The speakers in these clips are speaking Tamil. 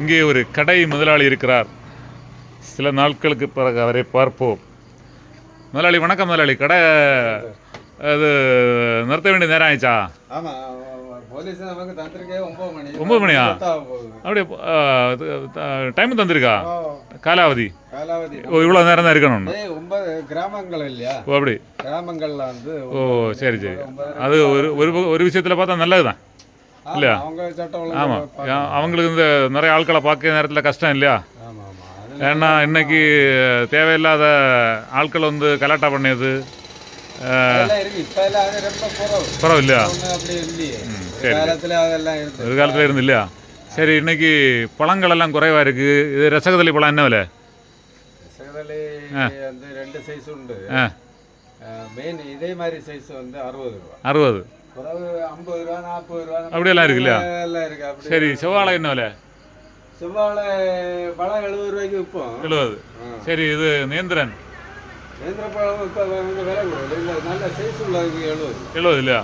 இங்கே ஒரு கடை முதலாளி இருக்கிறார். சில நாட்களுக்கு பிறகு அவரை பார்ப்போம். முதலாளி வணக்கம் முதலாளி. கடை அது நிறுத்த வேண்டிய நேரம் ஆயிடுச்சா? ஒன்பது மணி. ஒன்பது மணியா? அப்படியே டைம் தந்திருக்கா? காலாவதி. ஓ இவ்வளோ நேரம் தான் ஒன்பது கிராமங்கள் இல்லையா? ஓ அப்படி. கிராமங்கள்ல வந்து ஓ சரி சரி. அது ஒரு ஒரு விஷயத்தில் பார்த்தா நல்லது தான் இல்லையா? ஆமாம் அவங்களுக்கு இந்த நிறைய ஆட்களை பார்க்க நேரத்தில் கஷ்டம் இல்லையா? ஏன்னா இன்னைக்கு தேவையில்லாத ஆட்கள் வந்து கலாட்டா பண்ணியது பரவாயில்லையா? சரி. ஒரு காலத்தில் இருந்து இல்லையா? சரி இன்னைக்கு பழங்கள் எல்லாம் குறைவா இருக்கு. இது ரசகதளி பழம் என்ன விலை? வந்து ரெண்டு சைஸ் உண்டு. மெயின் இதே மாதிரி சைஸ் வந்து அறுபது ரூபா. அறுபது. ஐம்பது ரூபா நாற்பது ரூபா அப்படியெல்லாம் இருக்கு இல்லையா? எல்லாம் இருக்கு அப்படி சரி செவ்வாழை என்ன விலை? செவ்வாழை பழம் எழுபது ரூபாய்க்கு விற்போம். எழுபது. சரி இது நேந்திரன். நேந்திர பழம் இப்போ வந்து விலை இல்லை நல்ல சைஸ் உள்ளதுக்கு எழுபது. எழுபது இல்லையா?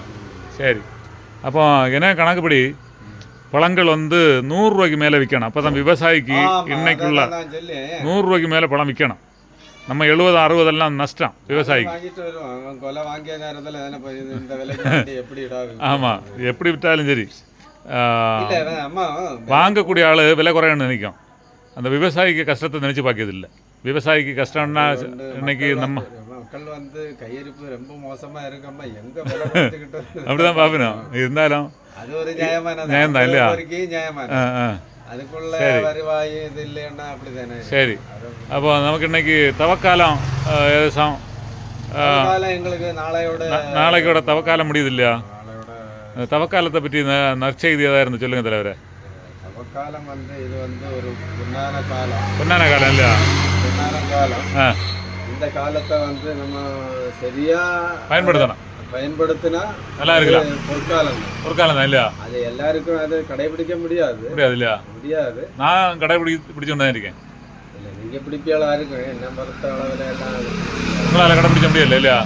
சரி. அப்போ என்ன கணக்குப்படி? பழங்கள் வந்து நூறுரூவாய்க்கு மேலே விற்கணும். அப்போ தான் விவசாயிக்கு இன்னைக்குள்ள நூறுரூவாய்க்கு மேலே பழம் விற்கணும். நம்ம எழுபது அறுபதெல்லாம் நஷ்டம் விவசாயிக்கு. தானே ஆமாம் எப்படி விற்றாலும் சரி. வாங்கக்கூடிய ஆள் விலை குறையணும்னு நினைக்கும். அந்த விவசாயிக்கு கஷ்டத்தை நினச்சி பார்க்கறது இல்லை விவசாயிக்கு கஷ்டம்னா இன்னைக்கு நம்ம மக்கள் வந்து கையிருப்பு ரொம்ப மோசமா இருக்கம்மா எங்க அப்படிதான் பார்க்கணும் இருந்தாலும் அது ஒரு நியாயமான நியாயம்தான் இல்லையா? நியாயமான ஆ, ஆ. அதுக்குள்ள வருவாய் இது இல்லைன்னா அப்படிதானே சரி அது அப்போ நமக்கு இன்னைக்கு தவக்காலம் ஆ, ஏதாச்சும் ஆ, காலம் எங்களுக்கு நாளையோட நாளைக்கோட தவக்காலம் முடியுது இல்லையா நாளையோட அந்த தவக்காலத்தை பற்றி ந- நற்செய்தி ஏதாவது இருந்து சொல்லுங்க தலைவரே தவக்காலம் வந்து இது வந்து ஒரு பொன்னான காலம் பொன்னான காலம் இல்லையா பொன்னான காலம் ஆ இந்த காலத்தை வந்து நம்ம சரியா பயன்படுத்தணும் பயன்படுத்தினா நல்லா இருக்கலாம் அது பொற்காலம் தான். இல்லையா? அது எல்லாருக்கும் அது கடைபிடிக்க முடியாது. முடியாது இல்லையா? முடியாது. நான் கடைபிடி பிடிச்சோன்னு தான் இருக்கேன். இல்லை நீங்க பிடிப்பியாளா இருக்கும் என்ன பொறுத்த அளவில் எல்லாம் உங்களால் கடைபிடிக்க முடியல இல்லையா?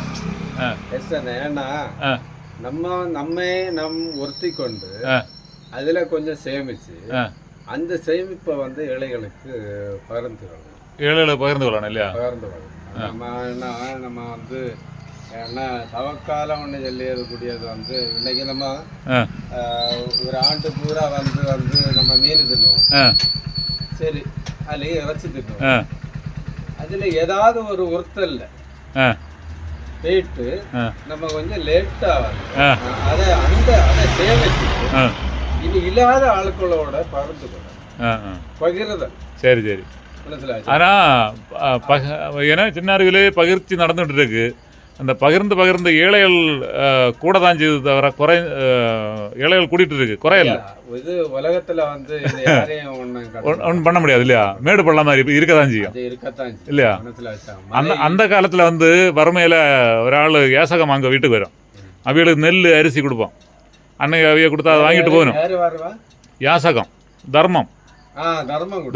தான். ஏன்னா நம்ம நம்மை நம் ஒருத்தி கொண்டு அதுல கொஞ்சம் சேமிச்சு அந்த சேமிப்பை வந்து ஏழைகளுக்கு பகிர்ந்து கொள்ளணும். ஏழு ஏழு பகிர்ந்து கொள்ளணும் இல்லையா? பகிர்ந்து கொள்ளணும். நம்ம என்ன நம்ம வந்து என்ன தவக்காலம் ஒன்று சொல்லியது கூடியது வந்து இன்னைக்கு நம்ம ஒரு ஆண்டு பூரா வந்து வந்து நம்ம மீன் தின்னுவோம். சரி அதுலேயே இறைச்சி தின்னுவோம். அதுல ஏதாவது ஒரு ஒருத்தல்ல. ஆ. போயிட்டு நம்ம கொஞ்சம் லேட்டா அதை அந்த அதை சேமிச்சு இது இல்லாத ஆட்களோட பகிர்ந்து கொள்ளணும் ஆ ஆ. பகிர்தல் சரி சரி. ஆனால் ஏன்னா சின்ன அறிவிலே பகிர்ச்சி நடந்துகிட்டு இருக்கு. அந்த பகிர்ந்து பகிர்ந்து ஏழைகள் கூட தான் செய்து தவிர குறை ஏழைகள் கூட்டிகிட்டு இருக்கு. குறையல இது உலகத்துல வந்து ஒன்றும் பண்ண முடியாது இல்லையா? மேடு பள்ளம் மாதிரி இருக்க தான் செய்யும். இல்லையா? அந்த அந்த காலத்தில் வந்து வறுமையில் ஒரு ஆள் ஏசகம் அங்கே வீட்டுக்கு வரும். அவிகளுக்கு நெல் அரிசி கொடுப்போம். அன்னைக்கு அவிய கொடுத்தா அதை வாங்கிட்டு போகணும். யாசகம் தர்மம்.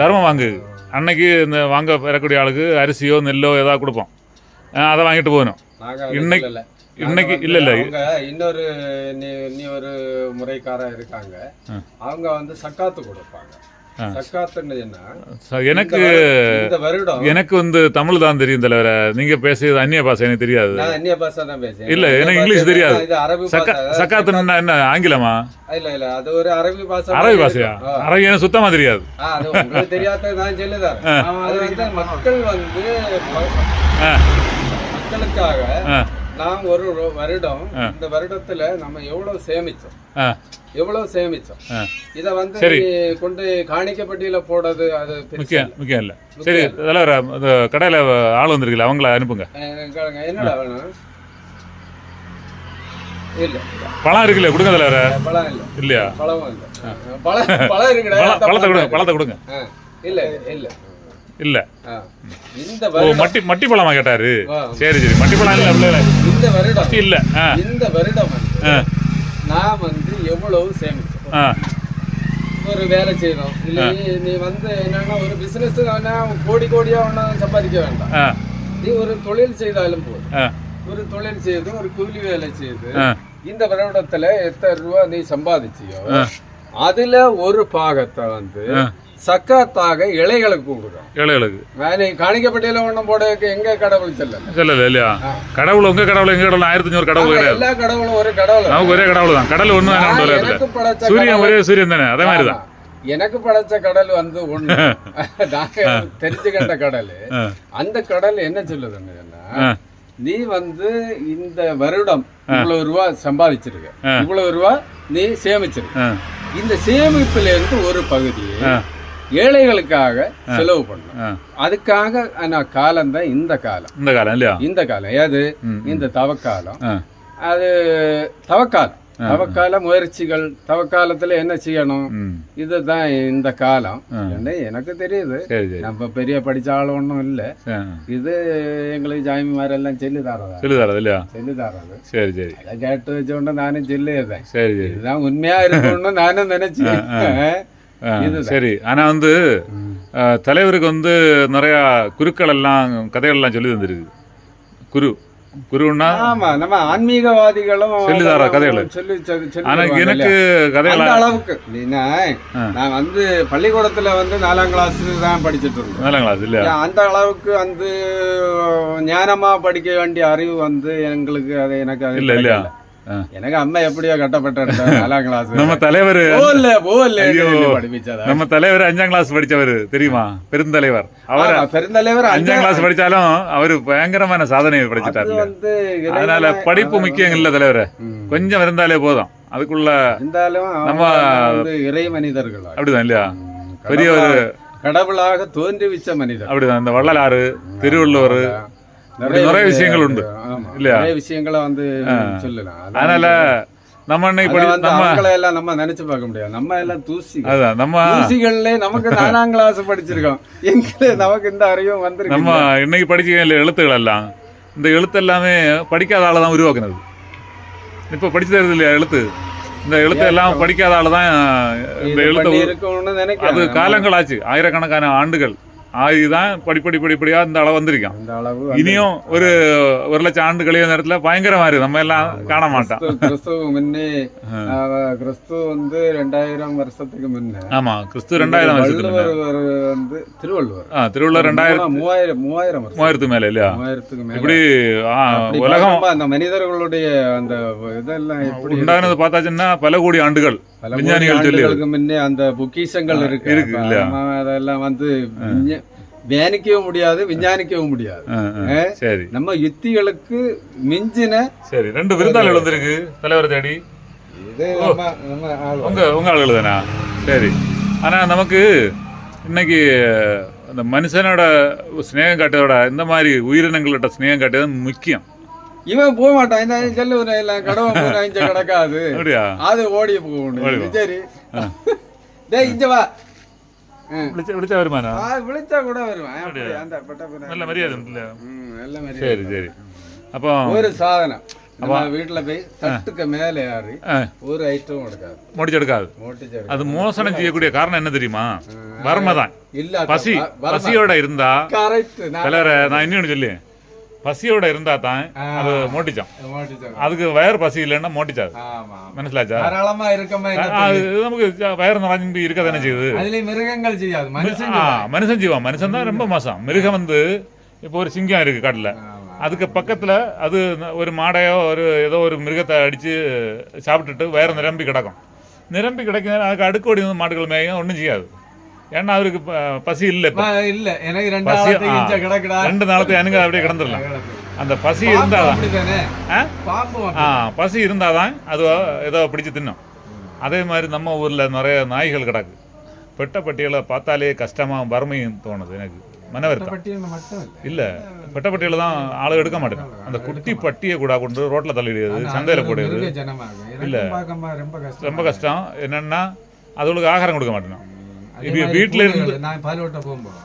தர்மம் வாங்கு. அன்னைக்கு இந்த வாங்க பெறக்கூடிய ஆளுக்கு அரிசியோ நெல்லோ ஏதாவது கொடுப்போம். அதை வாங்கிட்டு போகணும். இன்னைக்கு- இல்ல. இன்னைக்கு இல்ல இன்னொரு நீ ஒரு முறைக்கார இருக்காங்க. அவங்க வந்து சக்காத்து கொடுப்பாங்க. எனக்கு எனக்கு வந்து தமிழ் தான் தெரியும் தலைவர. நீங்க பேசுறது அந்நிய பாஷை எனக்கு தெரியாது. நான் அந்நிய பாஷை தான் பேசுறேன் இல்ல, எனக்கு இங்கிலீஷ் தெரியாது. சக்காத்துன்னா என்ன? ஆங்கிலமா? இல்ல இல்ல. அது ஒரு அரபி பாஷை அரபி பாஷையா. அரபி எனக்கு சுத்தமா தெரியாது. தெரியாத நான் சொல்லுதேன். மக்கள் வந்து மக்களுக்காக நாம் ஒரு வருடம் இந்த வருடத்துல நம்ம எவ்வளவு சேமிச்சோம்? எவ்வளவு சேமிச்சோம்? இத வந்து கொண்டு காணிக்கப்பட்டியில போடுறது அது முக்கியம் முக்கியம் இல்லை. சரி தலைவர இந்த கடையில் ஆள் வந்திருக்குல்ல அவங்கள அனுப்புங்க. என்னடா வேணும்? இல்ல. பழம் இருக்குல்ல கொடுங்க தலைவர பழம் இல்ல. இல்லையா? பழமும் இல்ல. பழம் பழம் இருக்குடா பழம் பழத்தை கொடுங்க பழத்தை கொடுங்க. இல்ல இல்ல. இல்ல. இந்த ஓ மட்டி மட்டி பழமா கேட்டாரு. சரி சரி. மட்டி பழம் இல்ல இல்ல, இந்த வருடம் இல்ல. இந்த வருடம் நான் வந்து எவ்வளவு சேமிச்சோம்? ஆ. ஒரு வேலை செய்தோம் இல்ல நீ- வந்து என்னன்னா ஒரு பிசினஸ் கோடி கோடியா ஒன்றும் சம்பாதிக்க வேண்டாம். நீ ஒரு தொழில் செய்தாலும் போதும். ஒரு தொழில் செய்து ஒரு கூலி வேலை செய்து இந்த வருடத்துல எத்தனை ரூபா நீ சம்பாதிச்சியோ. அதுல ஒரு பாகத்தை வந்து. சக்காத்தாக இலைகளுக்கு கொடுக்கும் ஏழைகளுக்கு வேலை காணிக்கப்பட்டியில ஒண்ணும் போடக்கு எங்க கடவுள் செல்லல சொல்லல இல்லையா. கடவுள் உங்க கடவுள் எங்க கடவுள்? ஆயிரத்தி அஞ்சூறு கடவுள் கிடையாது எல்லா கடவுளும் ஒரு கடவுள். நமக்கு ஒரே கடவுள் தான். கடல் ஒண்ணு தான் சூரியன் ஒரே சூரியன் தானே? அதே மாதிரி தான். எனக்கு படைச்ச கடல் வந்து ஒண்ணு. நாங்க தெரிஞ்சுக்கிட்ட கடல். அந்த கடல் என்ன சொல்லுதுன்னு. நீ வந்து இந்த வருடம் இவ்வளவு ரூபா சம்பாதிச்சிருக்க. இவ்வளவு ரூபா நீ சேமிச்சிருக்க. இந்த சேமிப்புல இருந்து ஒரு பகுதியை. ஏழைகளுக்காக செலவு பண்ணணும். அதுக்காக ஆனா காலம் தான் இந்த காலம். இந்த காலம் இல்லையா? இந்த காலம். ஏது இந்த தவக்காலம். அது தவக்காலம். தவக்கால முயற்சிகள் தவக்காலத்துல என்ன செய்யணும்? இதுதான் இந்த காலம். என்ன எனக்கு தெரியுது. நம்ம பெரிய படிச்ச ஆள் ஒன்றும் இல்ல. இது எங்களுக்கு ஜாமிமாரெல்லாம் சொல்லி தரதா? சொல்லி தரது இல்லையா? சொல்லி தரது. சரி சரி. அதை கேட்டு வச்சோண்டு நானும் சொல்லியதேன் சரி இதுதான் உண்மையா இருக்கணும்னு நானும் நினைச்சேன். சரி. ஆனா வந்து தலைவருக்கு வந்து நிறைய குருக்கள் எல்லாம் கதைகள் எல்லாம் சொல்லி தந்திருக்கு. குரு குருன்னா ஆமா நம்ம ஆன்மீகவாதிகளும் சொல்லி தர கதைகளை. சொல்லி ஆனா எனக்கு? கதைகள் அந்த அளவுக்கு. நீனா வந்து பள்ளிக்கூடத்துல வந்து நாலாம் கிளாஸ் தான் படிச்சுட்டு இருந்தேன். நல்ல கிளாஸ் இல்லையா? ஏன் அந்த அளவுக்கு வந்து ஞானமா படிக்க வேண்டிய அறிவு வந்து எங்களுக்கு அது எனக்கு இல்ல இல்லையா. எனக்கு அம்மா எப்படியோ கட்டப்பட்ட நாலாம் கிளாஸ் நம்ம தலைவர் போகல போகல. படிப்பிச்சதா நம்ம தலைவர் அஞ்சாம் கிளாஸ் படிச்சவர் தெரியுமா? பெருந்தலைவர். அவர் பெருந்தலைவர் அஞ்சாம் கிளாஸ் படிச்சாலும் அவரு பயங்கரமான சாதனையை படிச்சுட்டாரு வந்து அதனால படிப்பு முக்கியம் இல்ல தலைவரே. கொஞ்சம் இருந்தாலே போதும். அதுக்குள்ள இருந்தாலும் நம்ம- இறை மனிதர்கள் அப்படிதான் இல்லையா? பெரிய ஒரு கடவுளாக தோன்றுவிச்ச மனிதர். அப்படிதான். இந்த வள்ளலாறு திருவள்ளுவர் நிறைய விஷயங்கள் உண்டு. இல்லையா? நிறைய விஷயங்களை வந்து சொல்லலாம். அதான் அதனால நம்ம இன்னைக்கு எல்லாம் நினைச்சு பார்க்க முடியாது. நம்ம எல்லாம் தூசி அதான் நம்ம தூசிகள்ல நமக்கு நாலாம் கிளாஸ் படிச்சிருக்கோம். எங்க நமக்கு இந்த அறிவும் வந்திருக்கு. நம்ம இன்னைக்கு படிக்க எழுத்துக்கள் எல்லாம் இந்த எழுத்து எல்லாமே படிக்காத ஆளை தான் உருவாக்குனது. இப்போ படிச்சு தருது இல்லையா எழுத்து? இந்த எழுத்து எல்லாம் படிக்காத ஆளு தான் இந்த எழுத்து அது காலங்கள் ஆச்சு ஆயிரக்கணக்கான ஆண்டுகள். ஆகிதான் படிப்படி படிப்படியா இந்த அளவு வந்திருக்கான். இனியும் ஒரு ஒரு லட்சம் ஆண்டு கழிவு நேரத்துல பயங்கரமா இருக்கு நம்ம எல்லாம் காண மாட்டோம் கிறிஸ்து- முன்னே கிறிஸ்து வந்து ரெண்டாயிரம் வருஷத்துக்கு முன்ன. ஆமா கிறிஸ்து ரெண்டாயிரம் வருஷத்துக்கு வந்து திருவள்ளுவர். ஆ, திருவள்ளுவர் ரெண்டாயிரம் மூவாயிரம் மூவாயிரம் மூவாயிரத்துக்கு மேல இல்லையா? மூவாயிரத்துக்கு மேல. இப்படி உலகம் அந்த மனிதர்களுடைய அந்த இதெல்லாம் உண்டானது பார்த்தாச்சுன்னா பல கோடி ஆண்டுகள். விஞ்ஞானிகள் முன்னே அந்த பொக்கிஷங்கள் இருக்கு. இருக்கு அதெல்லாம் வந்து வியானிக்கவும் முடியாது விஞ்ஞானிக்கவும் முடியாது. சரி. நம்ம யுத்திகளுக்கு மிஞ்சின சரி ரெண்டு விருந்தாளி வந்திருக்கு தலைவர் தேடி. உங்க உங்க ஆளுகள் தானா? சரி. ஆனா நமக்கு இன்னைக்கு அந்த மனுஷனோட ஸ்நேகம் காட்டுறதோட இந்த மாதிரி உயிரினங்கள்கிட்ட ஸ்நேகம் காட்டுறது முக்கியம். இவன் போக மாட்டான். இந்த செல்லு எல்லாம் கடவுள் மூணு கிடக்காது. அது ஓடி போகணும். சரி. டேய் இங்க வா. விழிச்சா வருமானா? விழிச்சா கூட வருவான். நல்ல மரியாதை நல்ல மரியாதை. சரி சரி. அப்போ ஒரு சாதனம். வீட்டுல போய் தட்டுக்கு மேல யாரு ஒரு ஐட்டமும் எடுக்காது. முடிச்செடுக்காது. அது மோசனம் செய்யக்கூடிய காரணம் என்ன தெரியுமா? வர்மதான் இல்ல பசி. பசியோட இருந்தா கலரை நான் இன்னொன்னு சொல்லு. பசியோட இருந்தா தான் அது மோட்டிச்சோம் அதுக்கு வயர் பசி இல்லைன்னா மோட்டிச்சாது. மனசிலாச்சா அது நமக்கு வயர் நிறைஞ்சு இருக்க தானே செய்யுது. மனுஷன் ஜீவம் மனுஷன் தான் ரொம்ப மோசம். மிருகம் வந்து இப்போ ஒரு சிங்கம் இருக்கு காட்டுல. அதுக்கு பக்கத்துல அது ஒரு மாடையோ ஒரு ஏதோ ஒரு மிருகத்தை அடிச்சு சாப்பிட்டுட்டு வயர் நிரம்பி கிடக்கும். நிரம்பி கிடைக்கிற அதுக்கு அடுக்கோடி மாடுகள் மேயும் ஒன்றும் செய்யாது. ஏன்னா அவருக்கு பசி இல்லை இல்ல. எனக்கு ரெண்டு ரெண்டு நாளத்தை எனக்கு அப்படியே கிடந்துடலாம். அந்த பசி இருந்தாதான் ஆ? பசி இருந்தாதான் அது ஏதோ பிடிச்சு தின்னும். அதே மாதிரி நம்ம ஊர்ல நிறைய நாய்கள் கிடக்கு. பெட்ட பட்டியலை பார்த்தாலே கஷ்டமா வறுமையும் தோணுது எனக்கு. மனவருத்தம். இல்ல. இல்ல. பெட்ட பட்டியல தான் ஆளு எடுக்க மாட்டேன். அந்த குட்டி பட்டியை கூட கொண்டு ரோட்ல தள்ளிடுது சந்தையில எனக்கும் பார்க்கமா ரொம்ப கஷ்டம் என்னன்னா அதுகளுக்கு ஆகாரம் கொடுக்க மாட்டேன் இப்ப இருந்து- நான் பாலோட்ட போகும்போது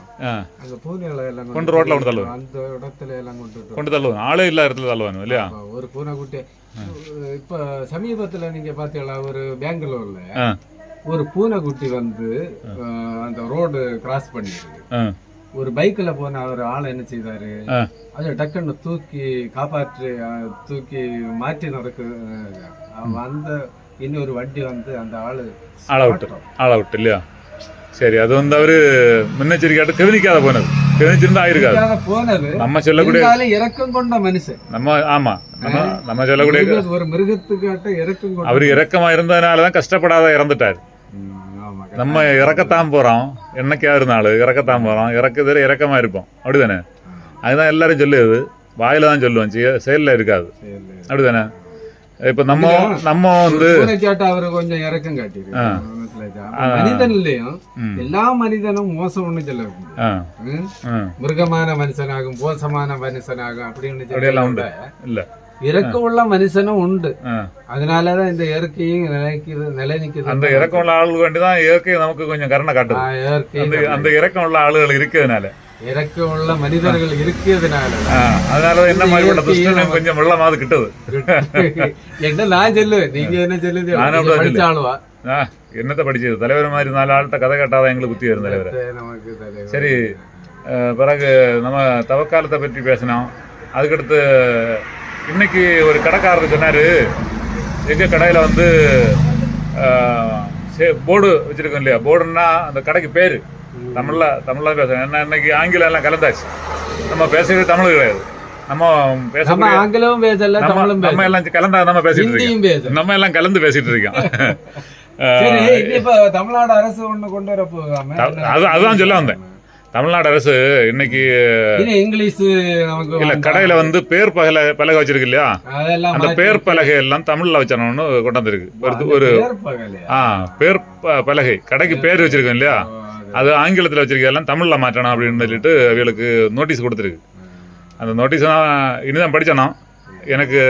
அந்த பூனைகளை எல்லாம் கொண்டு ரோட்ல கொண்டு தள்ளுவோம் அந்த இடத்துல எல்லாம் கொண்டு கொண்டு தள்ளுவோம் ஆளே இல்லாத இடத்துல தள்ளுவாங்க இல்லையா? ஒரு பூனை குட்டி இப்ப சமீபத்துல நீங்க பாத்தீங்களா ஒரு பெங்களூர்ல ஒரு பூனை குட்டி வந்து அந்த ரோடு கிராஸ் பண்ணிருக்கு. ஒரு பைக்ல போன ஒரு ஆள் என்ன செய்தாரு. அதை டக்குன்னு தூக்கி காப்பாற்றி தூக்கி மாற்றி நடக்கு அந்த இன்னொரு வண்டி வந்து அந்த ஆளு ஆளை விட்டு. ஆளை விட்டு இல்லையா? சரி அது வந்து அவரு முன்னெச்சரிக்கையாட்டு கவனிக்காத போனது. கவனிச்சிருந்தா ஆயிருக்காது. போனது. நம்ம சொல்லக்கூடிய இறக்கம் கொண்ட மனுஷன். நம்ம ஆமா. நம்ம நம்ம சொல்லக்கூடிய ஒரு மிருகத்துக்காட்ட இறக்கம் அவர் இறக்கமா இருந்ததுனால தான் கஷ்டப்படாத இறந்துட்டார். நம்ம இறக்கத்தான் போறோம். என்னைக்கா இருந்தாலும் இறக்கத்தான் போறோம். இறக்குதில் இறக்கமா இருப்போம். அப்படிதானே? அதுதான் எல்லாரும் சொல்லுது. வாயில தான் சொல்லுவோம். செயல்ல இருக்காது. அப்படிதானே? இப்ப நம்ம நம்ம வந்து அவரு கொஞ்சம் இறக்கம் ஆ. மனிதன்லயும் எல்லா மனிதனும் மோசம்னு சொல்ல முடியாது. ஆ, ம்? ம், மிருகமான மனுஷனாகும் மோசமான மனுஷனாகும் அப்படின்னு சொல்ல இல்ல. இறக்கம் உள்ள மனுஷனும் உண்டு. அதனாலதான் இந்த இயற்கையும் நிலைக்குது நிலை நிக்குது அந்த இறக்கம் உள்ள ஆளுக்கு வேண்டி தான் இயற்கை நமக்கு கொஞ்சம் கருணை காட்டுது. அந்த இறக்கம் உள்ள ஆளுகள் இருக்கிறதுனால. இறக்கம் உள்ள மனிதர்கள் இருக்கிறதுனால. ஆ, அதனாலதான் என்ன மாதிரி உள்ள துஷ்டனும் கொஞ்சம் வெள்ளமாவது கிட்டது. என்ன நான் சொல்லுவேன் நீங்க என்ன சொல்லுது? நானும் நீங்க அப்படிதான் படிச்ச ஆளுவா? ஆ, என்னத்த படிச்சது? தலைவர் மாதிரி நாலு ஆள்கிட்ட கதை கேட்டாதான் எங்களுக்கு புத்தி வரும் தலைவர். சரி பிறகு நம்ம தவக்காலத்தை பற்றி பேசினோம். அதுக்கடுத்து இன்னைக்கு ஒரு கடைக்காரர் சொன்னார் எங்கள் கடையில் வந்து போர்டு வச்சுருக்கோம் இல்லையா? போர்டுன்னா அந்த கடைக்கு பேர். தமிழில் தமிழில் பேசுகிறேன் என்ன இன்னைக்கு ஆங்கிலம் எல்லாம் கலந்தாச்சு. நம்ம பேசுறது தமிழ் கிடையாது. நம்ம பேசக்கூடிய ஆங்கிலமும் பேசல தமிழும் நம்ம எல்லாம் கலந்தா நம்ம பேசிட்டு இருக்கோம். நம்ம எல்லாம் கலந்து பேசிட்டு இருக்கோம். தமிழ்நாடு அரசு ஒண்ணு கொண்டு வர போகாம அதுதான் சொல்ல வந்தேன். தமிழ்நாடு அரசு இன்னைக்கு இங்கிலீஷ் நமக்கு இல்ல. கடையில வந்து பேர் பகல பலகை வச்சிருக்கு இல்லையா? அந்த பேர் பலகை எல்லாம் தமிழ்ல வச்சணும்னு கொண்டு வந்திருக்கு ஒரு ஒரு? ஆ பேர் பலகை. கடைக்கு பேர் வச்சிருக்கோம் இல்லையா? அது. ஆங்கிலத்தில் வச்சிருக்கெல்லாம் தமிழ்ல மாற்றணும் அப்படின்னு சொல்லிட்டு அவங்களுக்கு நோட்டீஸ் கொடுத்துருக்கு. அந்த நோட்டீஸ் தான் இனிதான் படிச்சேனா? எனக்கு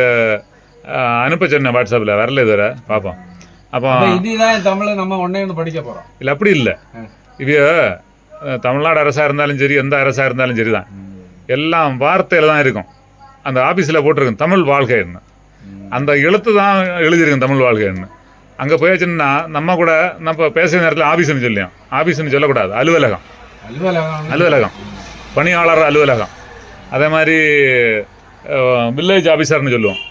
அனுப்ப சொன்னேன் வாட்ஸ்அப்பில் வரல இதுவரை. பார்ப்போம் அப்போ இதுதான் தமிழ் நம்ம ஒண்ணு படிக்க போறோம். இல்லை அப்படி இல்லை. அஹ், தமிழ்நாடு அரசாக இருந்தாலும் சரி எந்த அரசாக இருந்தாலும் சரி தான் எல்லாம் வார்த்தையில் தான் இருக்கும். அந்த ஆஃபீஸில் போட்டிருக்கும் தமிழ் வாழ்க்கைன்னு. அந்த எழுத்து தான் எழுதியிருக்கும் தமிழ் வாழ்க்கைன்னு. அங்கே போயாச்சுன்னா நம்ம கூட நம்ம பேசுகிற நேரத்தில் ஆஃபீஸ்னு சொல்லியும். ஆஃபீஸ்னு சொல்லக்கூடாது. அலுவலகம். அலுவலகம். அலுவலகம். பணியாளர் அலுவலகம். அதே மாதிரி வில்லேஜ் ஆஃபீஸர்னு சொல்லுவோம்.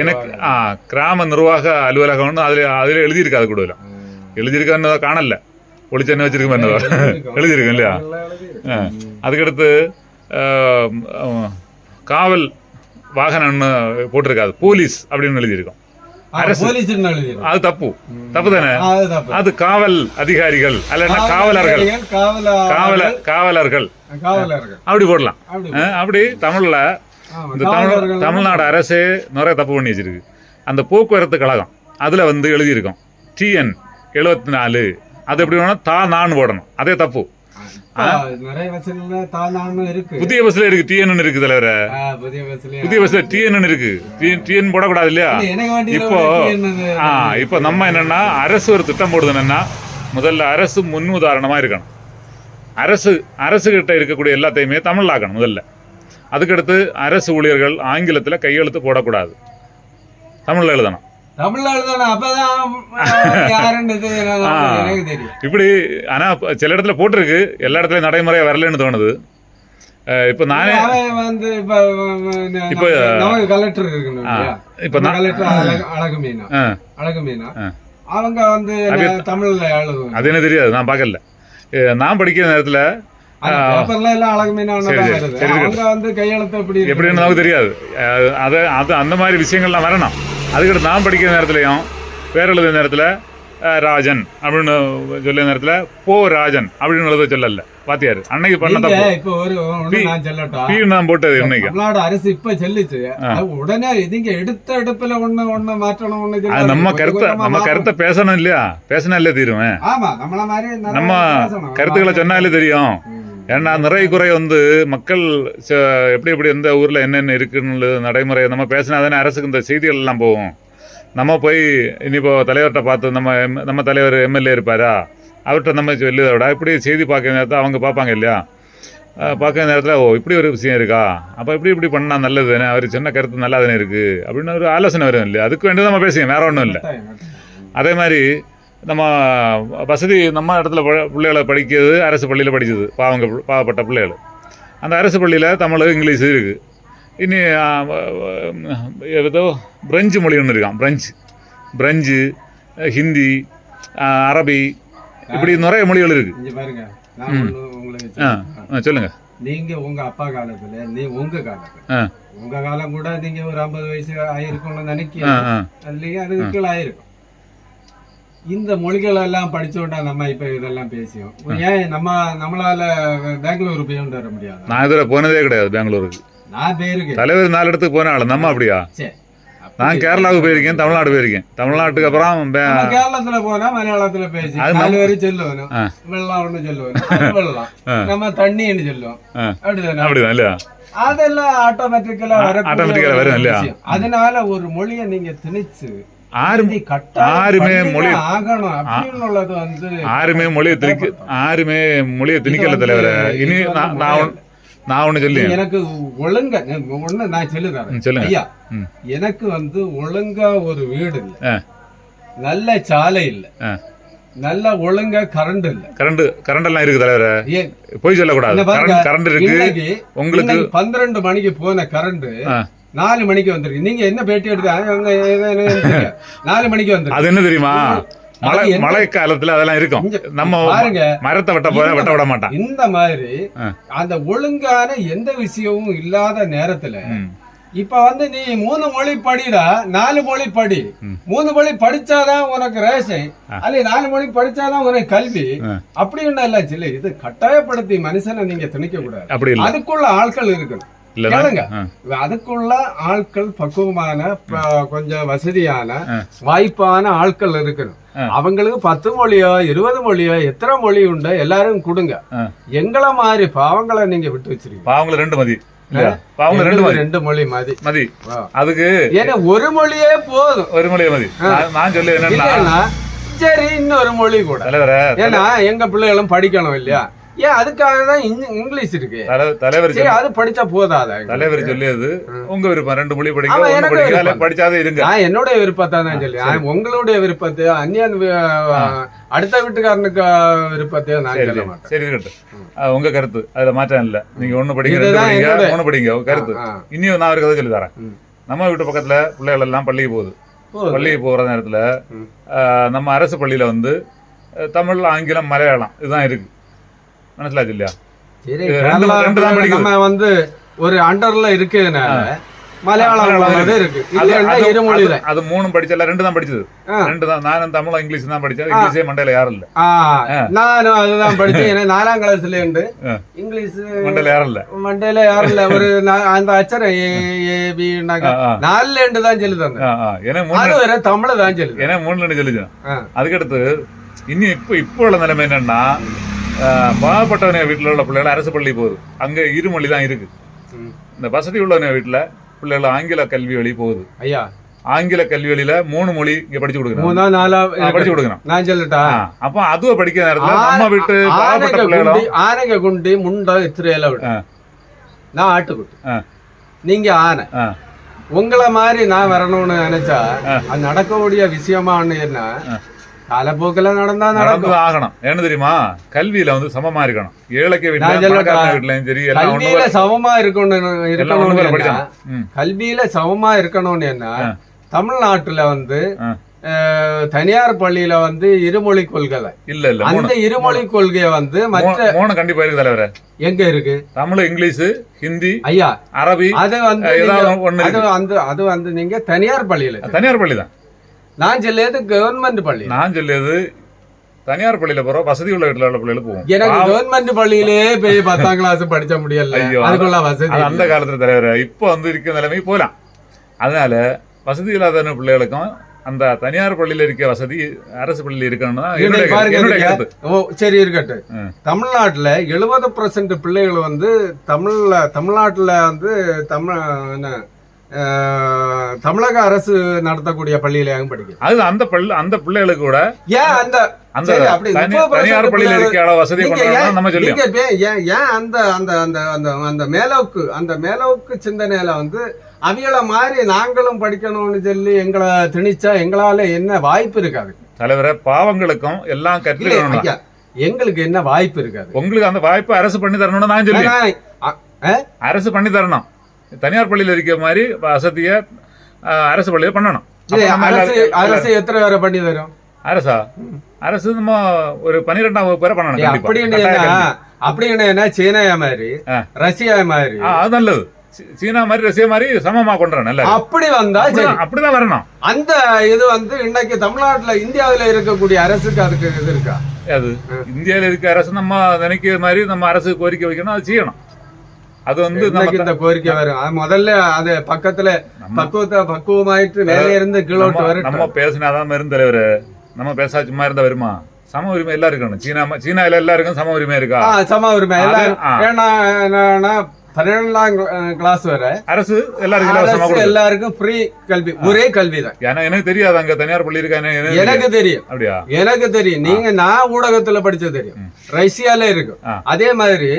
எனக்கு ஆ கிராம நிர்வாக அலுவலகம்னு அதில் அதில் எழுதியிருக்கு அது கூட எழுதியிருக்கான்னு காணல ஒளிச்சென்ன வச்சிருக்க என்னதோ எழுதியிருக்கும் இல்லையா. அதுக்கடுத்து காவல் வாகனம்னு போட்டிருக்காது. போலீஸ் அப்படின்னு எழுதியிருக்கோம். அரசு. அது தப்பு. தப்பு தானே அது காவல் அதிகாரிகள் அல்லனா காவலர்கள். காவல காவலர்கள். அப்படி போடலாம். அப்படி தமிழ்ல இந்த தமிழ் தமிழ்நாடு அரசே நிறைய தப்பு பண்ணி வச்சிருக்கு. அந்த போக்குவரத்து கழகம் அதுல வந்து எழுதியிருக்கோம். டிஎன் எழுபத்தி நாலு. அது எப்படி வேணும் தா நான் போடணும். அதே தப்பு. நிறைய பஸ்ல தானானும் இருக்கு. புதிய பஸ்ல இருக்கு. டிஎன் இருக்கு தலைவர. புதிய பஸ்ல புதிய பஸ்ல டிஎன் இருக்கு. டிஎன் போடக்கூடாது இல்லையா? இப்போ இப்போ நம்ம என்னன்னா அரசு ஒரு திட்டம் போடுது என்னன்னா முதல்ல அரசு முன் உதாரணமா இருக்கணும். அரசு அரசு கிட்ட இருக்கக்கூடிய எல்லாத்தையுமே தமிழாக்கணும் முதல்ல. அதுக்கடுத்து அரசு ஊழியர்கள் ஆங்கிலத்தில் கையெழுத்து போடக்கூடாது. தமிழ்ல எழுதணும். இப்படி ஆனா சில இடத்துல போட்டிருக்கு. எல்லா இடத்துலயும் நடைமுறையா வரலன்னு தோணுது. இப்போ நானே வந்து இப்ப இப்ப- கலெக்டர்? இப்போ கலெக்டர் அழகு மீனா. அழகு மீனா. அவங்க வந்து தமிழ்ல எழுதுவாங்க? அது எனக்கு தெரியாது நான் பார்க்கல. அஹ் நான் படிக்கிற நேரத்தில்? எப்படின்னு நமக்கு தெரியாது. அது அது அந்த மாதிரி விஷயங்கள்லாம் வரணும். அதுக்கடுத்து நான் படிக்கிற நேரத்துலையும் பேர் எழுதுற நேரத்தில் ராஜன் அப்படின்னு சொல்லுற நேரத்தில் போ ராஜன் அப்படின்னு எழுத சொல்லல. பாத்தியாரு? அன்னைக்கு பண்ண இப்ப ஒரு நான் போட்டது இன்னைக்கு. அரசு இப்ப சொல்லிச்சு. உடனே நீங்க எடுத்த எடுப்புல ஒண்ணு ஒண்ணு மாற்றணும் ஒண்ணு. நம்ம கருத்தை நம்ம. கருத்தை பேசணும் இல்லையா? பேசினா இல்லையா தீருவேன். ஆமா நம்மள மாதிரி நம்ம. கருத்துக்களை சொன்னாலே தெரியும். ஏன்னா நிறை குறை வந்து மக்கள் ச- எப்படி எப்படி எந்த ஊரில் என்னென்ன இருக்குன்னு நடைமுறை நம்ம பேசினா தானே அரசுக்கு இந்த செய்திகள் எல்லாம் போகும். நம்ம போய் இனிப்போ தலைவர்கிட்ட பார்த்து நம்ம எம்- நம்ம தலைவர் எம்எல்ஏ இருப்பாரா? அவர்கிட்ட நம்ம சொல்லியதை விட இப்படி செய்தி பார்க்குற நேரத்தில் அவங்க பார்ப்பாங்க இல்லையா? பார்க்குற நேரத்தில் ஓ இப்படி ஒரு விஷயம் இருக்கா? அப்போ இப்படி இப்படி பண்ணால் நல்லது தானே? அவர் சின்ன கருத்து நல்லா தானே இருக்குது அப்படின்னு ஒரு ஆலோசனை வரும் இல்லையா? அதுக்கு வேண்டி நம்ம பேசுங்க வேற ஒன்றும் இல்லை. அதே மாதிரி நம்ம வசதி நம்ம இடத்துல பிள்ளைகளை படிக்கிறது அரசு பள்ளியில் படிச்சது பாவங்க பாவப்பட்ட பிள்ளைகள். அந்த அரசு பள்ளியில் தமிழ் இங்கிலீஷ் இருக்குது இனி ஏதோ பிரெஞ்சு மொழி ஒன்று இருக்கான் பிரெஞ்சு. பிரெஞ்சு ஹிந்தி அரபி இப்படி நிறைய மொழிகள் இருக்கு. இங்க பாருங்க நான் ஒண்ணு உங்களுக்கு ஆ சொல்றேன். ஆ, சொல்லுங்க. நீங்க உங்க அப்பா காலத்துல நீ உங்க காலத்துல ஆ. உங்க காலம் கூட நீங்க ஒரு ஐம்பது வயசு ஆயிருக்கும்னு நினைக்கிறேன் ஆ. இல்லையா அதுக்கு கீழே ஆயிருக்கும். இந்த மொழிகள் எல்லாம் படிச்சோண்டா நம்ம இப்ப இதெல்லாம் பேசியோம். ஏன் நம்ம நம்மளால பெங்களூர் போய் வர முடியாது? நான் இதுல போனதே கிடையாது பெங்களூருக்கு. நான் போயிருக்கேன். தலைவர் நாலு இடத்துக்கு போன ஆளு நம்ம அப்படியா? நான் கேரளாவுக்கு போயிருக்கேன் தமிழ்நாடு போயிருக்கேன். தமிழ்நாட்டுக்கு அப்புறம் கேரளத்துல போனா மலையாளத்துல பேசி நாலு பேரும் சொல்லுவோம். வெள்ளம் ஒண்ணு சொல்லுவோம். வெள்ளம். நம்ம தண்ணின்னு சொல்லுவோம். அப்படிதானே? அப்படிதான் இல்லையா? அதெல்லாம் ஆட்டோமேட்டிக்கலா வர வரும் இல்லையா? அதனால ஒரு மொழியை நீங்க திணிச்சு ஆறுமே பண்ணிதான் மொழி- ஆறுமே மொழியை திணிக்க ஆறுமே மொழியை திணிக்கல தலைவர. இனி நான் நான் ஒண்ணு- சொல்லி எனக்கு ஒழுங்க ஒண்ணு நான் சொல்லுறேன் சொல்லுங்க. எனக்கு வந்து ஒழுங்கா ஒரு வீடு இல்ல. நல்ல சாலை இல்ல. நல்ல ஒழுங்கா கரண்ட் இல்ல. கரண்ட் கரண்ட் எல்லாம் இருக்கு தலைவர. ஏன் போய் சொல்லக்கூடாது. கரண்ட் இருக்கு. உங்களுக்கு பன்னிரண்டு மணிக்கு போன கரண்ட். நாலு மணிக்கு வந்திருக்கு. நீங்க என்ன பேட்டி எடுத்து. நாலு மணிக்கு வந்திருக்கு. அது என்ன தெரியுமா? மழை மழை காலத்துல அதெல்லாம் இருக்கும். நம்ம பாருங்க. மரத்தை வெட்ட போற வெட்ட விட மாட்டான். இந்த மாதிரி. அந்த ஒழுங்கான எந்த விஷயமும் இல்லாத நேரத்துல. இப்ப வந்து நீ மூணு மொழி படிடா நாலு மொழி படி. மூணு மொழி படிச்சாதான் உனக்கு ரேஷன். அல்ல நாலு மொழி படிச்சாதான் உனக்கு கல்வி. ஆ. அப்படின்னு இல்லை இது கட்டாயப்படுத்தி மனுஷனை நீங்க திணிக்க கூடாது. அப்படி அதுக்குள்ள ஆட்கள் இருக்கணும். அதுக்குள்ள ஆட்கள் பக்குவமான கொஞ்சம் வசதியான. வாய்ப்பான ஆட்கள் இருக்கணும். அவங்களுக்கு பத்து மொழியோ இருபது மொழியோ எத்தனை மொழி உண்டோ எல்லாரும் கொடுங்க. எங்களை மாதிரி பாவங்களை நீங்க விட்டு வச்சிருக்கீங்க. பாவங்கள ரெண்டு மதி. ரெண்டு மதி. மொழி மதி. அதுக்கு ஏன்னா ஒரு மொழியே போதும். ஒரு மொழிய மதி. நான் நான் சொல்லி என்னன்னா இல்லைன்னா சரி இன்னொரு மொழி கூட. ஏன்னா எங்க பிள்ளைகளும் படிக்கணும் இல்லையா? ஏன் அதுக்காக தான் இங்க- இங்கிலீஷ் இருக்கு? தலை- தலைவர் சரி அது படிச்சா போதாதா தலைவர் சொல்லியது உங்க விருப்பம் ரெண்டு மொழி படிங்க ஆமா, ஒண்ணு எனக்கு படிங்க விருப்பம். அல்ல படிச்சாதே இருங்க. நான் என்னுடைய விருப்பத்தை தான் சொல்லி உங்களுடைய விருப்பத்தை அந்நியன் அடுத்த வீட்டுக்காரனுக்கு விருப்பத்தையும் நான் சொல்ல. மாட்டேன். சரி இருக்கட்டும். உங்க கருத்து. அதுல மாற்றம் இல்ல. நீங்க ஒண்ணு படிங்க இதுதான் படிங்க என்னோட- கருத்து. இனியும் நான் ஒரு கதை சொல்லி தரேன். நம்ம வீட்டு பக்கத்துல பிள்ளைகள் எல்லாம் பள்ளிக்கு போகுது. பள்ளிக்கு போகிற நேரத்தில். நம்ம அரசு பள்ளியில் வந்து தமிழ் ஆங்கிலம் மலையாளம் இதுதான் இருக்கு. மனசிலாச்சு இல்லையா சரி இது ரெண்டு- கேரளா ரெண்டு தான் படிக்குது. நம்ம வந்து ஒரு அண்டர்ல இருக்கிறதுனால மலையாளம் மலையாளம் உள்ளது இருக்கு இது அது- ரெண்டா அது- இருமொழி அது- தான் அது மூணும் படிச்சல ரெண்டு தான் படிச்சது ஆ. ரெண்டு தான் நானும் தமிழும் இங்கிலீஷ் தான் படிச்சேன் இங்கிலீஷே மண்டையில யாரும் இல்ல ஆ, நானும் அதுதான் படிச்சேன் ஏன்னா நாலாம் கிளாஸ்ல இருந்து ஆ. இங்கிலீஷ் மண்டையில யாரும் இல்ல மண்டையில யாரும் இல்ல ஒரு நா- அந்த அச்சரம் ஏ ஏ பி ஆ, ஆ. நாலுல இருந்து தான் சொல்லி தந்தேன் ஆ, ஆ. ஏன்னா அது மூணு வரை தமிழ தான் சொல்லுது ஏன்னா மூணு ரெண்டு சொல்லிச்சேன் ஆ. அதுக்கடுத்து இன்னும் இப்போ இப்போ உள்ள நிலைமை என்னன்னா அஹ், பாவப்பட்டவன வீட்டில் உள்ள பிள்ளைகள் அரசு பள்ளி போகுது. அங்க இருமொழி தான் இருக்கு. இந்த வசதி உள்ளவன வீட்டுல பிள்ளைகள் ஆங்கில கல்வி வழி போகுது. ஐயா. ஆங்கில கல்வி வழியில மூணு மொழி இங்க படிச்சு ஆ, படிச்சு கொடுக்குறோம் நான் சொல்லட்டா? அப்ப அதுவ படிக்கிற நேரத்துல நம்ம வீட்டு பாவப்பட்ட பிள்ளைகளும் ஆனக குண்டி முண்டா இத்திரையில. நான் ஆட்டுக்குட்டி. நீங்க ஆனை. உங்களை மாதிரி நான் வரணும்னு நினைச்சா. அது நடக்கக்கூடிய விஷயமான்னு என்ன. காலப்போக்கில் நடந்தா நடந்து ஆகணும் என்ன தெரியுமா? கல்வியில வந்து சமமா இருக்கணும். ஏழைக்க வீட்டுலயும் சரி கல்வியில சமமா இருக்கணும் எல்லாம் ஒண்ணு இருக்கணும்னு போல என்ன படிக்கணும். ம், கல்வியில சமமா இருக்கணும்னு என்ன. தமிழ்நாட்டுல வந்து தனியார் பள்ளியில வந்து இருமொழி கொள்கை. இல்ல இல்ல அந்த இருமொழி கொள்கையை வந்து மற்ற மூணு- கண்டிப்பா இருக்கு தலைவர. எங்க இருக்கு? தமிழ் இங்கிலீஷ் ஹிந்தி ஐயா அரபி அது வந்து அது வந்து அது வந்து நீங்க தனியார் பள்ளியில. தனியார் பள்ளி தான் நான் சொல்லியது கவர்மெண்ட் பள்ளி. நான் சொல்லியது தனியார் பள்ளியில போற வசதி உள்ள வீட்டுல உள்ள பிள்ளைகளுக்கு போகும் எனக்கு கவர்மெண்ட் பள்ளியிலே போய் பத்தாம் கிளாஸ் படிச்ச முடியல. அதுக்குள்ள வசதி அந்த காலத்துல தலைவர் இப்போ வந்து இருக்கிற நிலைமைக்கு போகலாம் அதனால வசதி இல்லாத பிள்ளைகளுக்கும் அந்த தனியார் பள்ளியில இருக்க வசதி அரசு பள்ளியில இருக்கணும்னு சரி இருக்கட்டும். தமிழ்நாட்டுல எழுபது பர்சன்ட் பிள்ளைகள் வந்து தமிழ்ல தமிழ்நாட்டுல வந்து தமிழ் என்ன தமிழக அரசு நடத்தக்கூடிய பள்ளியிலையும் படிக்கும் அது அந்த பள்ளி அந்த பிள்ளைகளுக்கு கூட ஏன் அந்த அந்த சரி, அப்படி தனி- 30% தனியார் பள்ளியில பிள்ளைகள் இருக்க அளவு வசதியை நீங்க கொண்டு ஏன் வரணும் நம்ம நீங்க ஏன் ஏன் அந்த அந்த அந்த அந்த அந்த மேலோக்கு அந்த மேலோக்கு சிந்தனையில வந்து அவிகள மாதிரி நாங்களும் படிக்கணும்னு சொல்லி எங்களை திணிச்சா எங்களால என்ன வாய்ப்பு இருக்காது. தலைவரை பாவங்களுக்கும் எல்லாம் கற்றுக்கணும் எங்களுக்கு என்ன வாய்ப்பு இருக்காது. உங்களுக்கு அந்த வாய்ப்பை அரசு பண்ணி தரணும்னு நான் சொல்லி அரசு பண்ணி தரணும். தனியார் பள்ளியில இருக்க மாதிரி வசதியை அரசு பள்ளியில பண்ணணும். அரசு எத்தனை பேரை பண்ணி தரும்? அரசா? அரசு நம்ம ஒரு பன்னிரெண்டாம் வகுப்பு வரை பண்ணணும். அப்படின்னு கட்டாய என்ன சீனாயா மாதிரி. ரஷ்யா மாதிரி அது நல்லது. சீனா மாதிரி ரஷ்யா மாதிரி சமமா கொண்டு வரணும் எல்லாரும். அப்படி வந்தா அப்படிதான் வரணும். அந்த இது வந்து இன்னைக்கு தமிழ்நாட்டுல இந்தியாவுல இருக்கக்கூடிய அரசுக்கு அதுக்கு இது இருக்கா? அது இந்தியாவில் இருக்க அரசு நம்ம நினைக்கிற மாதிரி நம்ம அரசு கோரிக்கை வைக்கணும் அது செய்யணும். அது வந்து இந்த கோரிக்கை வரும்? முதல்ல அது பக்கத்துல பக்குவத்தை பக்குவமாயிட்டு மேலே இருந்து கீழோட்டு வரும் நம்ம பேசினாதான் வரும் தலைவர். நம்ம பேசா சும்மா இருந்தா வருமா? சம உரிமை எல்லாம் இருக்கணும். சீனா சீனால எல்லாருக்கும் சம உரிமை இருக்கா? சம உரிமை. எல்லாம் பன்னிரெண்டாம் கிளாஸ் வரை அரசு எல்லாருக்கும் எல்லாருக்கும் ஃப்ரீ கல்வி ஒரே கல்வி தான் எனக்கு தெரியாது அங்க தனியார் பள்ளி இருக்கா எனக்கு தெரியும். அப்படியா? எனக்கு தெரியும். நீங்க நான் ஊடகத்துல படிச்சது தெரியும். ரஷ்யால இருக்கும். அதே மாதிரி.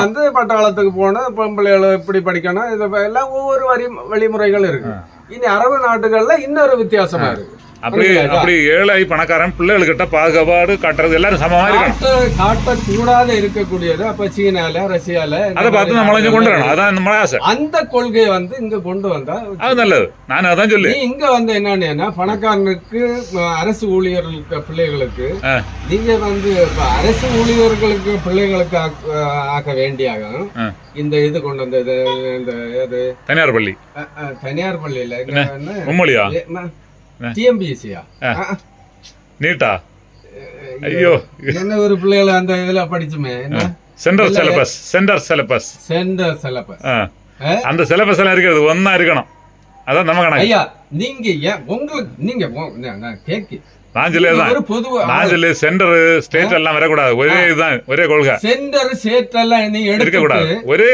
வந்து பட்டாளத்துக்கு போகணும் பொம்பளைகள் இப்படி படிக்கணும் இது எல்லாம் ஒவ்வொரு வரி வழிமுறைகள் இருக்கு. இனி அரபு நாட்டுகள்ல இன்னொரு வித்தியாசமா இருக்கு. அப்படி? அப்படி ஏழை பணக்காரன் பிள்ளைகள்கிட்ட பாகுபாடு காட்டுறது எல்லாரும் சமமா இருக்கணும். காட்ட காட்டக்கூடாத இருக்கக்கூடியது அப்ப சீனால ரஷ்யால. அதை பார்த்து மாதிரி நம்ம கொண்டு வரணும். அதான் நம்ம ஆசை. அந்த கொள்கையை வந்து இங்க கொண்டு வந்தா அது நல்லது. நான் அதான் சொல்லி இங்க வந்து என்னன்னா பணக்காரனுக்கு அரசு ஊழியர்களுக்கு பிள்ளைகளுக்கு. நீங்க வந்து அரசு ஊழியர்களுக்கு பிள்ளைகளுக்கு ஆக்க- வேண்டியாக. இந்த இது கொண்டு வந்தது இந்த தனியார் பள்ளி. தனியார் பள்ளியில என்ன? மும்மொழியா? டிஎம்பிஎஸ்சியா நீட்டா ஐயோ என்ன ஒரு பிள்ளைகள் அந்த இதுல படிச்சுமே என்ன centre syllabus centre syllabus centre syllabus அந்த சிலபஸ் எல்லாம் இருக்கிறது ஒன்னா இருக்கணும் அதான் நம்ம கணக்கு ஐயா நீங்க ஏன் உங்களுக்கு நீங்க கேக்கு நான் சொல்லியதுதான் ஒரு பொது நான் சொல்லி சென்டர் ஸ்டேட் எல்லாம் வரக்கூடாது ஒரே இதுதான் ஒரே கொள்கை சென்டர் சேட்டெல்லாம் நீங்க இருக்கக்கூடாது எடுத்துட்டு ஒரே.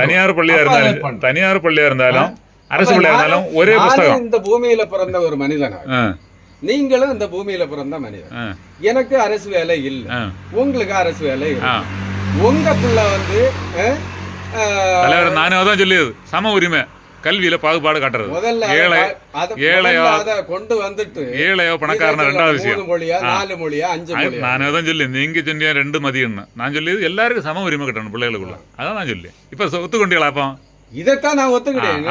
தனியார் பள்ளியா இருந்தாலும். தனியார் பள்ளியா இருந்தாலும் அரசு இருந்தாலும் ஒரே புஸ்தகம். இந்த பூமியில பிறந்த ஒரு மனிதன் நீங்களும் இந்த பூமியில பிறந்த மனிதன். எனக்கு அரசு வேலை இல்ல. உங்களுக்கு அரசு வேலை உங்க பிள்ளை வந்து தலைவர் நானும் அதான் சொல்லியது. சம உரிமை. கல்வியில பாகுபாடு காட்டுறது. முதல்ல ஏழை ஏழையோ- கொண்டு வந்துட்டு ஏழையோ பணக்காரன ரெண்டாவது விஷயம். மொழியா. நாலு மொழியா அஞ்சு மொழியா? நான் அதான் சொல்லி நீங்க சொன்னியா ரெண்டு மதியம்னு. நான் சொல்லியது எல்லாருக்கும் சம உரிமை கட்டணும் பிள்ளைகளுக்குள்ள. அதான் நான் சொல்லி இப்ப ஒத்துக்கொண்டீங்களா அப்போ? இதைத்தான் நான் ஒத்துக்கிட்டேன்.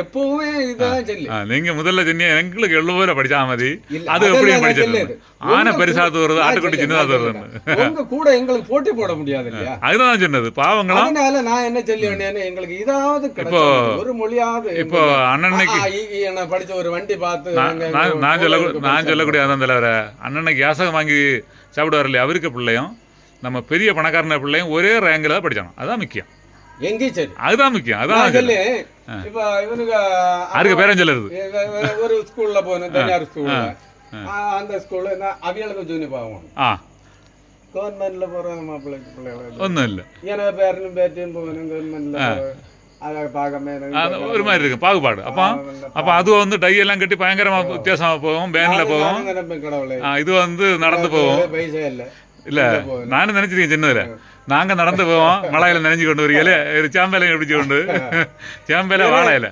எப்பவுமே இதான் சொல்லி நீங்க முதல்ல சொன்னீங்க எங்களுக்கு எழுபதுல படிச்சா மதி? அது எப்படி படிச்சது. ஆனை பெருசா தோறுது ஆட்டுக்குட்டி சின்னதா சொல்லல. உங்க கூட எங்களுக்கு போட்டி போட முடியாது இல்லையா? அதுதான் சொன்னது. பாவங்களும் அதனால நான் என்ன சொல்லி வேண்டியேன்னு எங்களுக்கு இதாவது இப்போ- ஒரு மொழியாவது இப்போ ஈ, நான் படிச்ச ஒரு வண்டி பார்த்து நான் சொல்ல நான். சொல்லக்கூடிய அதான் தலைவர. அண்ணனுக்கு யாசகம் வாங்கி சாப்பிடுவார் இல்லையா? அவருக்கு பிள்ளையும் நம்ம பெரிய பணக்காரன பிள்ளையும் ஒரே ரேங்கில் தான் படிச்சாங்க. அதான் முக்கியம். எங்கேயும் சரி? அதுதான் முக்கியம் அதான் சொல்லி. இப்ப இவனுக்கு யாருக்கு பேரும் சொல்லுறது ஒரு ஸ்கூல்ல போகணும் தனியார் ஸ்கூல்ல. அந்த ஸ்கூல்ல அவியலுக்கு ஜூனி ஆ. கவர்மெண்ட்ல போற மாப்பிள்ளைக்கு பிள்ளைகள் ஒன்றும் இல்லை. ஏன்னா பேரனும் பேத்தியும் போகணும் கவர்மெண்ட்ல ஒரு மாதிரி இருக்கு பாகுபாடு. அப்போ அப்போ அது வந்து டை எல்லாம் கட்டி பயங்கரமா வித்தியாசமா போகும் பேன்ல போகும். இது வந்து நடந்து போகும். பைசா இல்ல. இல்ல. நானும் நினைச்சிருக்கேன் சின்னதுல. நாங்க நடந்து போவோம் மழையில நினைஞ்சு கொண்டு வரீங்களே ஒரு சாம்பலையும் பிடிச்சு கொண்டு சாம்பல வாழையில.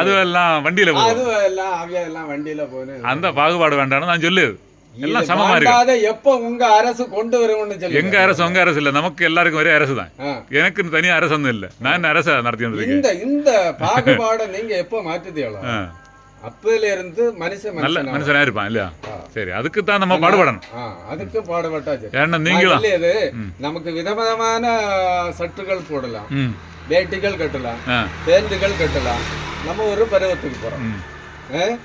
அதுவெல்லாம் வண்டியில போகும் வண்டியில போகணும் அந்த பாகுபாடு வேண்டாம்னு நான் சொல்லுது. எல்லாம் சமமா இருக்கு. எப்ப உங்க அரசு கொண்டு வரும்னு சொல்லி எங்க அரசு உங்க அரசு இல்ல. நமக்கு எல்லாருக்கும் ஒரே அரசு தான். எனக்கு தனியா அரசு ஒன்றும் இல்ல. நான் அரசை நடத்தி வந்திருக்கேன் இந்த இந்த பாகுபாடை நீங்க எப்ப மாற்றுதீங்களோ அப்பதுல இருந்து மனுஷன் நல்ல மனுஷன் இருப்பான் இல்லையா. சரி அதுக்கு தான் நம்ம பாடுபடணும். அதுக்கு பாடுபட்டா சரி. ஏன்னா நீங்களும். நமக்கு விதவிதமான சட்டுகள் போடலாம். வேட்டிகள் கட்டலாம். ஆ. பேந்துகள் கட்டலாம். நம்ம ஒரு பருவத்துக்கு போறோம்.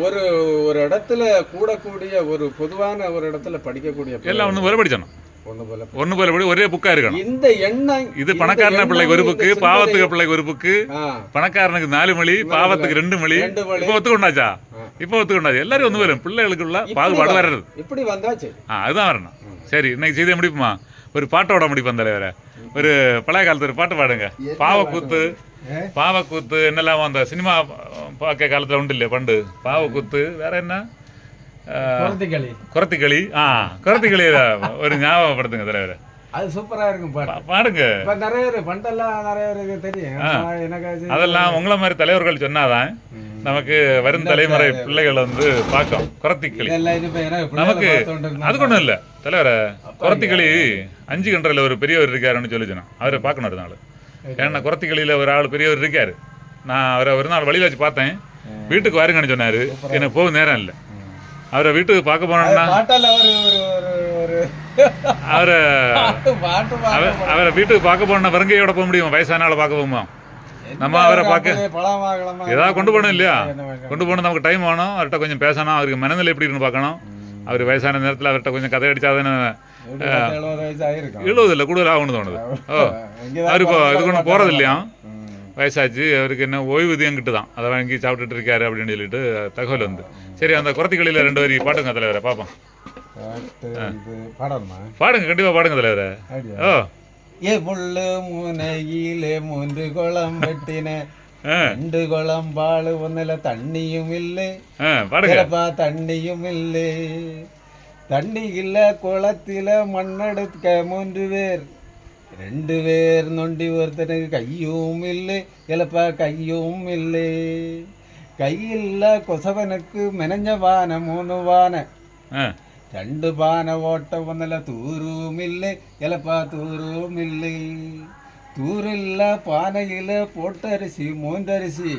ஒரு ஒரு இடத்துல கூடக்கூடிய ஒரு பொதுவான ஒரு இடத்துல படிக்கக்கூடிய எல்லாம் ஒன்று போல படிச்சணும். ஒண்ணு போல ஒன்று போல படி ஒரே புக்கா இருக்கணும். இந்த எண்ணம் இது பணக்காரன பிள்ளைக்கு ஒரு புக்கு பாவத்துக்கு பிள்ளைக்கு. ஒரு புக்கு பணக்காரனுக்கு நாலு மொழி பாவத்துக்கு ரெண்டு மொழி. இப்போ ஒத்துக்கொண்டாச்சா. இப்போ ஒத்துக்கொண்டாச்சு. எல்லாரும் ஒன்று வரும். பிள்ளைகளுக்குள்ள பாகுபாடு வர்றது. இப்படி வந்தா சரி ஆ அதுதான் வரணும். சரி இன்னைக்கு செய்தியை முடிப்புமா? ஒரு பாட்டோட முடிப்போம் தலைவரை. ஒரு பழைய காலத்து ஒரு பாட்டு பாடுங்க. பாவக்கூத்து? பாவக்கூத்து என்னெல்லாம் அந்த சினிமா பார்க்க காலத்துல உண்டு இல்லையா பண்டு? பாவக்கூத்து வேற என்ன? குரத்திக்களி ஆ குரத்திக்களி ஒரு ஞாபகப்படுத்துங்க தலைவரை அது சூப்பரா இருக்கும் பாட்டு பாடுங்க இப்ப நிறைய பேர் பண்டெல்லாம் நிறைய பேருக்கு தெரியும் எனக்கு அது- அதெல்லாம் உங்களை மாதிரி தலைவர்கள் சொன்னாதான் நமக்கு வரும் தலைமுறை பிள்ளைகள் வந்து பார்க்கும் குரத்திக்களி நமக்கு அதுக்கு ஒன்றும் இல்லை தலைவரை குரத்திக்களி அஞ்சு கண்டரில் ஒரு பெரியவர் இருக்காருன்னு சொல்லி சொன்னான் அவரை பார்க்கணும் ஒரு நாள் ஏன்னா குரத்திக்களியில் ஒரு ஆள் பெரியவர் இருக்காரு நான் அவரை ஒரு நாள் வழியில் வச்சு பார்த்தேன் வீட்டுக்கு வாருங்கன்னு சொன்னார் எனக்கு போக நேரம் இல்லை அவரை வீட்டுக்கு பார்க்க போனோம்னா அவரை அவரை வீட்டுக்கு பார்க்க போனா வருங்கையோட போக முடியும்? வயசான ஆளை பார்க்க போகுமா? நம்ம அவரை பார்க்க ஏதாவது கொண்டு போகணும் இல்லையா? கொண்டு போகணும் நமக்கு டைம் வேணும். அவர்கிட்ட கொஞ்சம் பேசணும். அவருக்கு மனநிலை எப்படி இருக்குன்னு பார்க்கணும். அவர் வயசான நேரத்தில் அவர்கிட்ட கொஞ்சம் கதை அடிச்சாதானே எழுபது இல்லை கூடுதல் ஆகணும்னு தோணுது. ஓ. அவர் இப்போ இது கொண்டு போகிறது இல்லையா. வயசாச்சு அவருக்கு என்ன ஓய்வூதியம் கிட்ட தான் அதை வாங்கி சாப்பிட்டுட்டு இருக்காரு அப்படின்னு சொல்லிட்டு தகவல் வந்து. சரி அந்த குரத்திகளில் ரெண்டு வரி பாட்டுங்க தலைவரை பார்ப்போம் பாடுங்க கண்டிப்பாக பாடுங்க தலைவரை? ஓ. ஏ முள்ளு முனையிலே மூன்று குளம் வெட்டின ரெண்டு குளம் பாழு ஒன்னுல தண்ணியும் இல்லை. ஆ பாடுங்க. சிலப்பா தண்ணியும் இல்லை. தண்ணி இல்ல குளத்தில மண்ணெடுக்க மூன்று பேர். രണ്ടുപേർ നൊണ്ടി ഒരുത്തന് കയ്യും ഇല്ലേ? ചിലപ്പോൾ കൈയില്ല കയ്യില്ല കൊസവനക്ക് മെനഞ്ഞ വാന മൂന്ന് വാന. രണ്ട് പാന ഓട്ടം വന്നല്ല തൂറുമില്ലേ ചിലപ്പോ തൂറുമില്ലേ തൂറില്ല പാനയിൽ പൊട്ടരിശി മൂന്തരിശി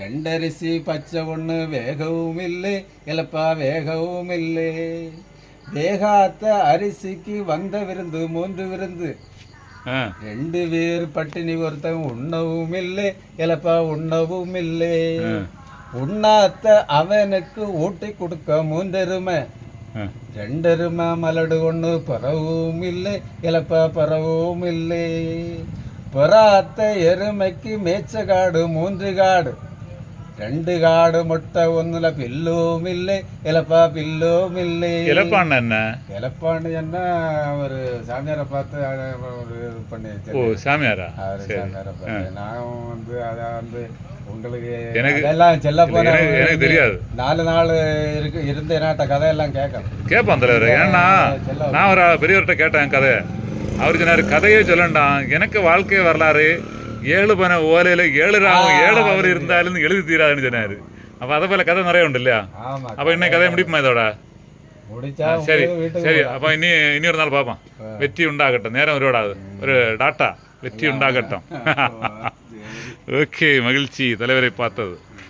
രണ്ടരിശി പച്ച ഒന്ന് വേഗവുമില്ലേ ചിലപ്പോ വേഗവുമില്ലേ தேகாத்த அரிசிக்கு வந்த விருந்து மூன்று விருந்து. ரெண்டு பேர் பட்டினி ஒருத்தன் உண்ணவும் இல்லை. இலப்பா உண்ணவும் இல்லை. உண்ணாத்த அவனுக்கு ஊட்டி கொடுக்க மூந்தெருமை ரெண்டெருமை மலடு ஒன்று பறவும் இல்லை. இலப்பா பறவும் இல்லை. பொறாத்த எருமைக்கு மேய்ச்ச காடு மூன்று காடு രണ്ട് കാട് മുട്ട ഒന്നില പില്ലുമില്ല ഇലപ്പ പില്ലുമില്ല இலப்பாண்ண என்ன இலப்பாண்டு என்ன ஒரு சாமியாரை பார்த்து அதை ஒரு இது பண்ணி ஓ சாமியாரா அவரு சாமியாரை பார்த்து நான் வந்து அதை வந்து உங்களுக்கு எனக்கு- அதெல்லாம் செல்ல போற எனக்கு- எனக்கு தெரியாது. நாலு நாள் இருக்கு இருந்து என்னாட்ட கதையெல்லாம் கேட்கணும் கேட்பான் தலைவர் ஏன்னா செல்ல நான் ஒரு பெரியவர்கிட்ட கேட்டேன் கதை அவர் சொன்னார் கதையே சொல்லண்டாம் எனக்கு வாழ்க்கை வரலாறு ஏழு பன ஓலையில ஏழு ராமம் ஏழு பவர் இருந்தாலும் எழுதி தீராதுன்னு சொன்னாரு. அப்ப அதை போல கதை நிறைய உண்டு இல்லையா ஆமா அப்ப இன்னைக்கு கதையை முடிப்புமா இதோட? முடிச்சா சரி உங்களுக்கு வீட்டுக்கு சரி அப்ப இனி இனி ஒரு நாள் பார்ப்போம் வெற்றி உண்டாகட்டும். நேரம் ஒருவிடாது ஒரு டாட்டா. வெற்றி உண்டாகட்டும். போகலாம். ஓகே மகிழ்ச்சி. தலைவரை பார்த்தது.